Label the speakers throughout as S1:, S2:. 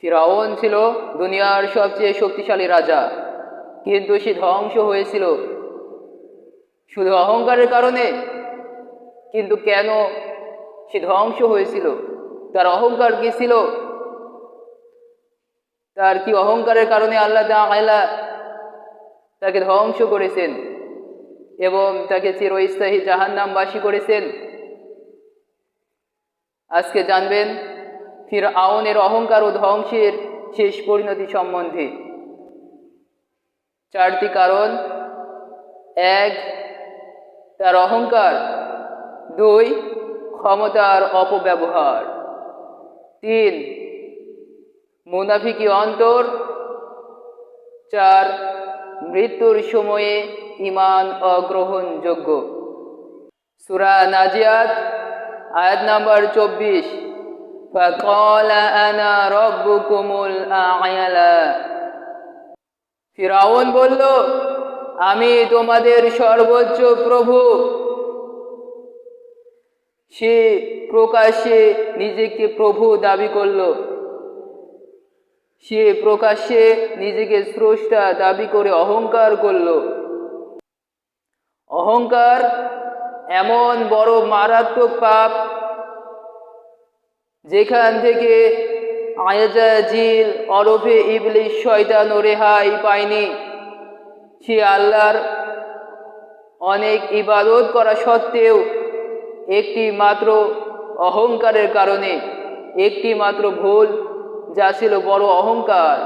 S1: ফিরাউন ছিল দুনিয়ার সবচেয়ে শক্তিশালী রাজা, কিন্তু সে ধ্বংস হয়েছিল শুধু অহংকারের কারণে। কিন্তু কেন সে ধ্বংস হয়েছিল? তার অহংকার কি ছিল? তার কি অহংকারের কারণে আল্লাহ তাআলা তাকে ধ্বংস করেছেন এবং তাকে চিরস্থায়ী জাহান্নামবাসী করেছেন? আজকে জানবেন ফির আউনের অহংকার ও ধ্বংসের শেষ পরিণতি সম্বন্ধে। চারটি কারণ। এক, তার অহংকার। দুই ক্ষমতার অপব্যবহার। তিন, মুনাফিকি অন্তর। চার, মৃত্যুর সময়ে ইমান অগ্রহণযোগ্য। সুরা নাজিয়াত, আয়াত নাম্বার চব্বিশ। فقال أنا ربكم الأعلى ফিরাউন বলল আমি তোমাদের সর্বোচ্চ প্রভু সে প্রকাশ্যে নিজেকে প্রভু দাবি করল সে প্রকাশ্যে নিজেকে স্রষ্টা দাবি করে অহংকার করল অহংকার এমন বড় মারাত্মক পাপ যেখান থেকে আয়াজা জিল অরফে ইবলিশ শয়তান রেহাই পায়নি। সে আল্লাহর অনেক ইবাদত করা সত্ত্বেও একটি মাত্র অহংকারের কারণে, একটি মাত্র ভুল যা ছিল বড় অহংকার,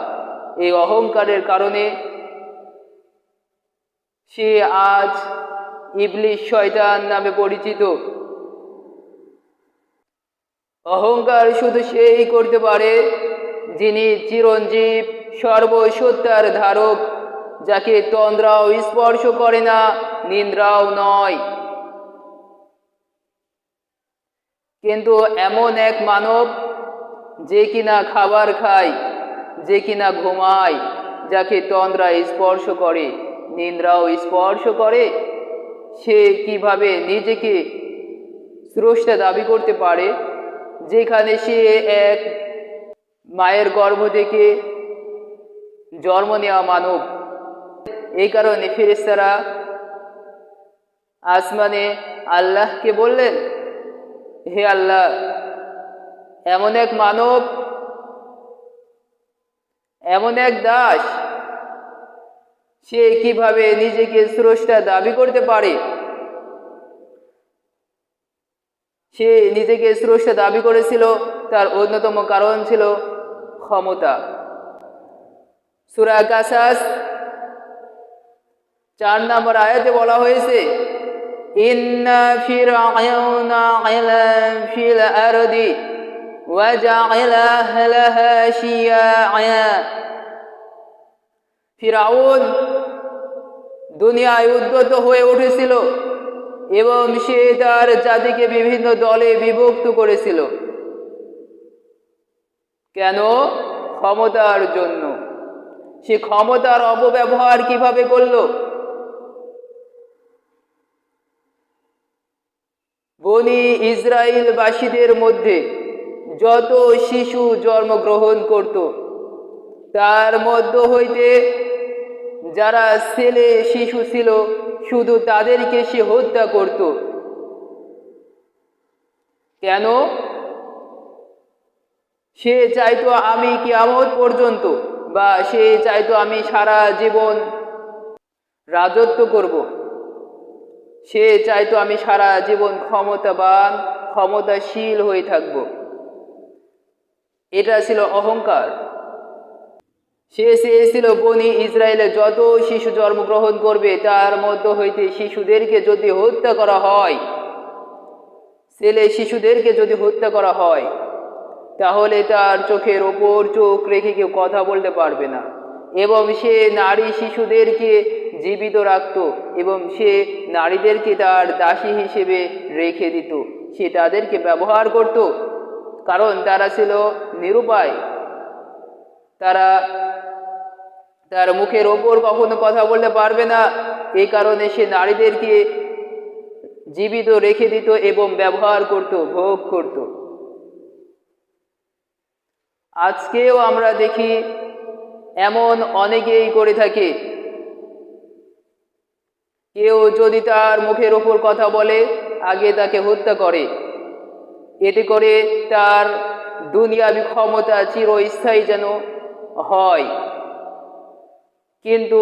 S1: এই অহংকারের কারণে সে আজ ইবলিশ শয়তান নামে পরিচিত। অহংকার শুধু সেই করতে পারে যিনি চিরঞ্জীব, সর্বসত্যার ধারক, যাকে তন্দ্রাও স্পর্শ করে না, নিন্দ্রাও নয়। কিন্তু এমন এক মানব যে কিনা খাবার খায়, যে কিনা ঘুমায়, যাকে তন্দ্রা স্পর্শ করে, নিন্দ্রাও স্পর্শ করে, সে কীভাবে নিজেকে স্রষ্টা দাবি করতে পারে? যেখানে সে এক মায়ের গর্ভ থেকে জন্ম নেওয়া মানব। এই কারণে ফেরেস্তারা আসমানে আল্লাহকে বললেন, হে আল্লাহ, এমন এক মানব, এমন এক দাস, সে কীভাবে নিজেকে স্রষ্টা দাবি করতে পারে? সে নিজেকে স্রষ্টা দাবি করেছিল, তার অন্যতম কারণ ছিল ক্ষমতা। সুরা কাসাস চার নম্বর আয়াতে বলা হয়েছে দুনিয়ায় উদ্যত হয়ে উঠেছিল। এবং সে তার জাতিকে বিভিন্ন দলে বিভক্ত করেছিল। কেন? ক্ষমতার জন্য। সে ক্ষমতার অপব্যবহার কীভাবে করল? বনি ইসরায়েলবাসীদের মধ্যে যত শিশু জন্মগ্রহণ করত, তার মধ্য হইতে যারা ছেলে শিশু ছিল শুধু তাদেরকে সে হত্যা করত। কেন? সে চাইতো আমি কিয়ামত পর্যন্ত বা সে চাইতো আমি সারা জীবন রাজত্ব করব। সে চাইতো আমি সারা জীবন ক্ষমতাবান, ক্ষমতাশীল হয়ে থাকব। এটা ছিল অহংকার। সে চেয়েছিল বনি ইসরায়েলে যত শিশু জন্মগ্রহণ করবে, তার মধ্য হইতে শিশুদেরকে যদি হত্যা করা হয়, ছেলে শিশুদেরকে যদি হত্যা করা হয়, তাহলে তার চোখের ওপর চোখ রেখে কেউ কথা বলতে পারবে না। এবং সে নারী শিশুদেরকে জীবিত রাখত এবং সে নারীদেরকে তার দাসী হিসেবে রেখে দিত। সে তাদেরকে ব্যবহার করত। কারণ তারা ছিল নিরুপায়। তারা তার মুখের ওপর কখনো কথা বলতে পারবে না। এই কারণে সে নারীদেরকে জীবিত রেখে দিত এবং ব্যবহার করত, ভোগ করত। আজকেও আমরা দেখি এমন অনেকেই করে থাকে। কেউ যদি তার মুখের ওপর কথা বলে, আগে তাকে হত্যা করে। এতে করে তার দুনিয়াবি ক্ষমতা চিরস্থায়ী যেন হয়। কিন্তু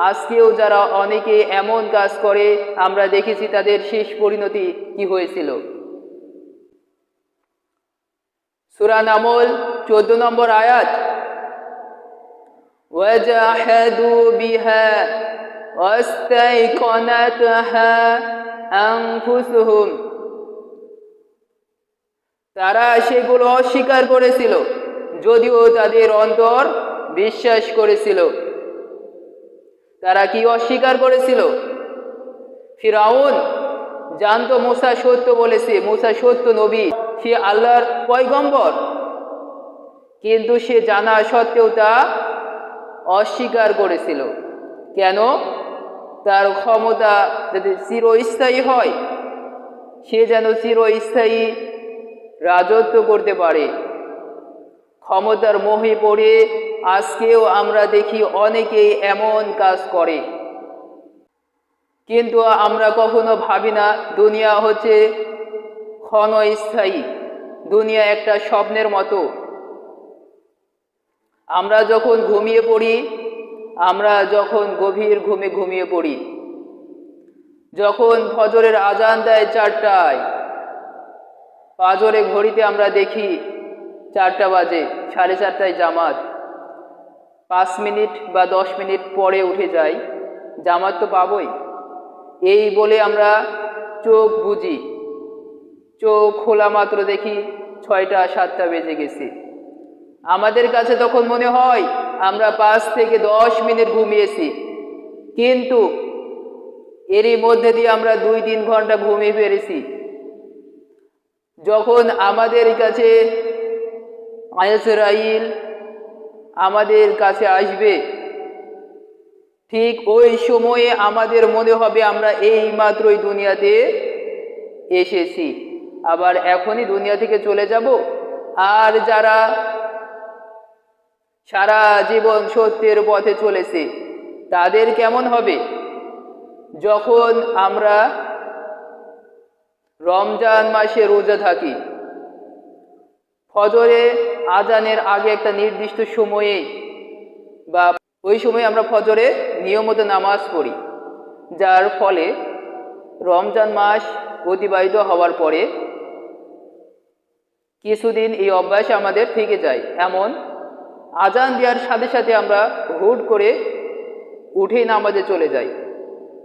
S1: আজকেও যারা অনেকে এমন কাজ করে আমরা দেখেছি তাদের শেষ পরিণতি কি হয়েছিল সুরা নামল চোদ্দ নম্বর আয়াত وجحدوا بها واستيقنتها أنفسهم তারা সেগুলো অস্বীকার করেছিল যদিও তাদের অন্তর বিশ্বাস করেছিল তারা কি অস্বীকার করেছিল? ফিরাউন জানতো মুসা সত্য বলেছে, মুসা সত্য নবী, সে আল্লাহর পয়গম্বর। কিন্তু সে জানা সত্ত্বেও তা অস্বীকার করেছিল। কেন? তার ক্ষমতা যাতে চিরস্থায়ী হয়, সে যেন চিরস্থায়ী রাজত্ব করতে পারে। ক্ষমতার মোহে পড়ে আজকেও আমরা দেখি অনেকেই এমন কাজ করে। কিন্তু আমরা কখনো ভাবি না, দুনিয়া হচ্ছে ক্ষণস্থায়ী, দুনিয়া একটা স্বপ্নের মতো। আমরা যখন ঘুমিয়ে পড়ি, আমরা যখন গভীর ঘুমে ঘুমিয়ে পড়ি, যখন ফজরের আজান দেয় চারটায় পাজরে ঘড়িতে আমরা দেখি চারটা বাজে, সাড়ে চারটায় জামাত। পাঁচ মিনিট বা দশ মিনিট পরে উঠে যাই। জামাত তো পাবই। এই বলে আমরা চোখ বুঝি চোখ খোলা মাত্র দেখি ছয়টা, সাতটা বেজে গেছে। আমাদের কাছে তখন মনে হয় আমরা পাঁচ থেকে দশ মিনিট ঘুমিয়েছি। কিন্তু এরই মধ্যে দিয়ে আমরা দুই, তিন ঘণ্টা ঘুমিয়ে পেরেছি যখন আমাদের কাছে আয়াসরাইল আমাদের কাছে আসবে। ঠিক ওই সময়ে আমাদের মনে হবে আমরা এই মাত্রই দুনিয়াতে এসেছি। আবার এখনই দুনিয়া থেকে চলে যাব। আর যারা সারা জীবন সত্যের পথে চলেছে, তাদের কেমন হবে? যখন আমরা রমজান মাসে রোজা থাকি, ফজরে আজানের আগে একটা নির্দিষ্ট সময়ে বা ওই সময় আমরা ফজরে নিয়মিত নামাজ পড়ি, যার ফলে রমজান মাস অতিবাহিত হওয়ার পরে কিছুদিন এই অভ্যাস আমাদের থেকে যায়। এমন আজান দেওয়ার সাথে সাথে আমরা হুট করে উঠে নামাজে চলে যাই।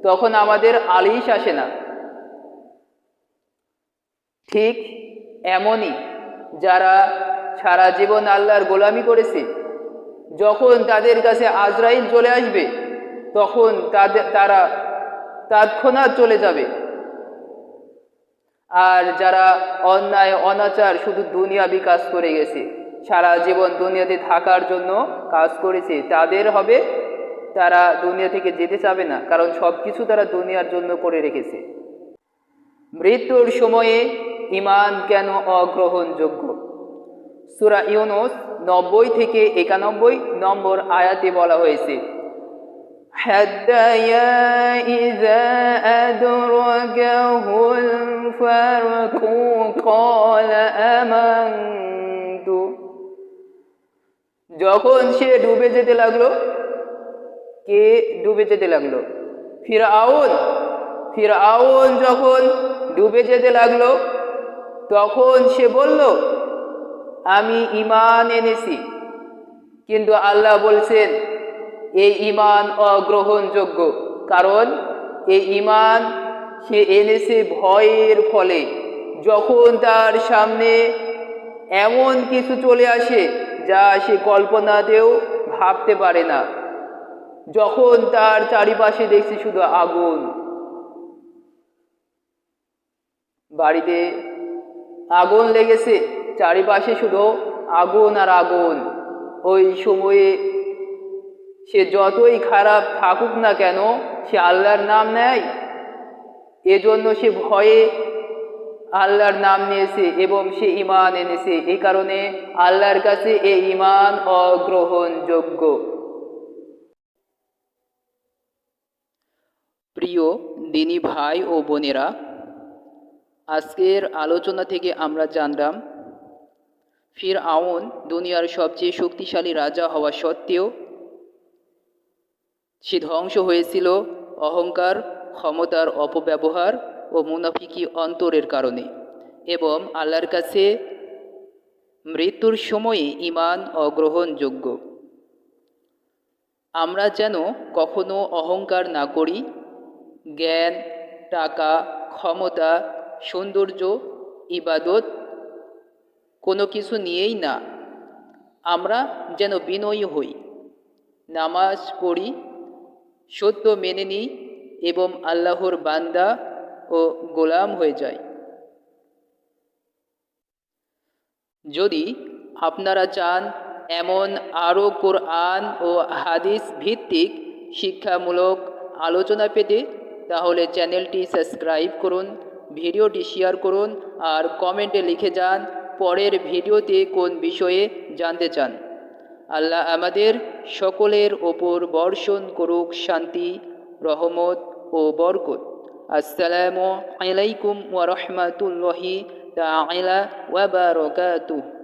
S1: তখন আমাদের আলিশ আসে না। ঠিক এমনই যারা সারা জীবন আল্লাহর গোলামি করেছে। যখন তাদের কাছে আজরাইল চলে আসবে, তখন তাদের, তারা তৎক্ষণাৎ চলে যাবে। আর যারা অন্যায়, অনাচার শুধু দুনিয়া বিকাশ করে গেছে, সারা জীবন দুনিয়াতে থাকার জন্য কাজ করেছে, তাদের হবে, তারা দুনিয়া থেকে যেতে চাবে না, কারণ সব কিছু তারা দুনিয়ার জন্য করে রেখেছে। মৃত্যুর সময়ে ইমান কেন অগ্রহণযোগ্য? সুরা ইউনুস নব্বই থেকে একানব্বই নম্বর আয়াতে বলা হয়েছে حتى إذا أدركه الفرق قال آمنت যখন সে ডুবে যেতে লাগলো কে ডুবে যেতে লাগলো ফিরাউন ফিরাউন যখন ডুবে যেতে লাগলো তখন সে বলল আমি ইমান এনেছি। কিন্তু আল্লাহ বলছেন, এই ইমান অগ্রহণযোগ্য, কারণ এই ইমান সে এনেছে ভয়ের ফলে। যখন তার সামনে এমন কিছু চলে আসে, যা সে কল্পনাতেও ভাবতে পারে না। যখন তার চারিপাশে দেখছি শুধু আগুন। বাড়িতে আগুন লেগেছে। চারিপাশে শুধু আগুন আর আগুন। ওই সময়ে সে যতই খারাপ থাকুক না কেন, সে আল্লাহর নাম নেয়। এজন্য সে ভয়ে আল্লাহর নাম নিয়েছে এবং সে ইমান এনেছে। এই কারণে আল্লাহর কাছে এই ইমান অগ্রহণযোগ্য। প্রিয় দিনী ভাই ও বোনেরা, আজকের আলোচনা থেকে আমরা জানলাম ফির আউন দুনিয়ার সবচেয়ে শক্তিশালী রাজা হওয়া সত্ত্বেও সে ধ্বংস হয়েছিল অহংকার, ক্ষমতার অপব্যবহার ও মুনাফিকি অন্তরের কারণে এবং আল্লাহর কাছে মৃত্যুর সময়ে ইমান অগ্রহণযোগ্য। আমরা যেন কখনো অহংকার না করি, জ্ঞান, টাকা, ক্ষমতা, সৌন্দর্য, ইবাদত কোনো কিছু নিয়েই না। আমরা যেন বিনয়ী হই। নামাজ পড়ি, সত্য মেনে নিই এবং আল্লাহর বান্দা ও গোলাম হয়ে যায় যদি আপনারা চান এমন আরও কোরআন ও হাদিস ভিত্তিক শিক্ষামূলক আলোচনা পেতে, তাহলে চ্যানেলটি সাবস্ক্রাইব করুন, ভিডিওটি শেয়ার করুন আর কমেন্টে লিখে যান পরের ভিডিওতে কোন বিষয়ে জানতে চান? আল্লাহ আমাদের সকলের ওপর বর্ষণ করুক শান্তি, রহমত ও বরকত। আসসালামু আলাইকুম ওয়া রাহমাতুল্লাহি তাআলা ওয়া বারাকাতুহু।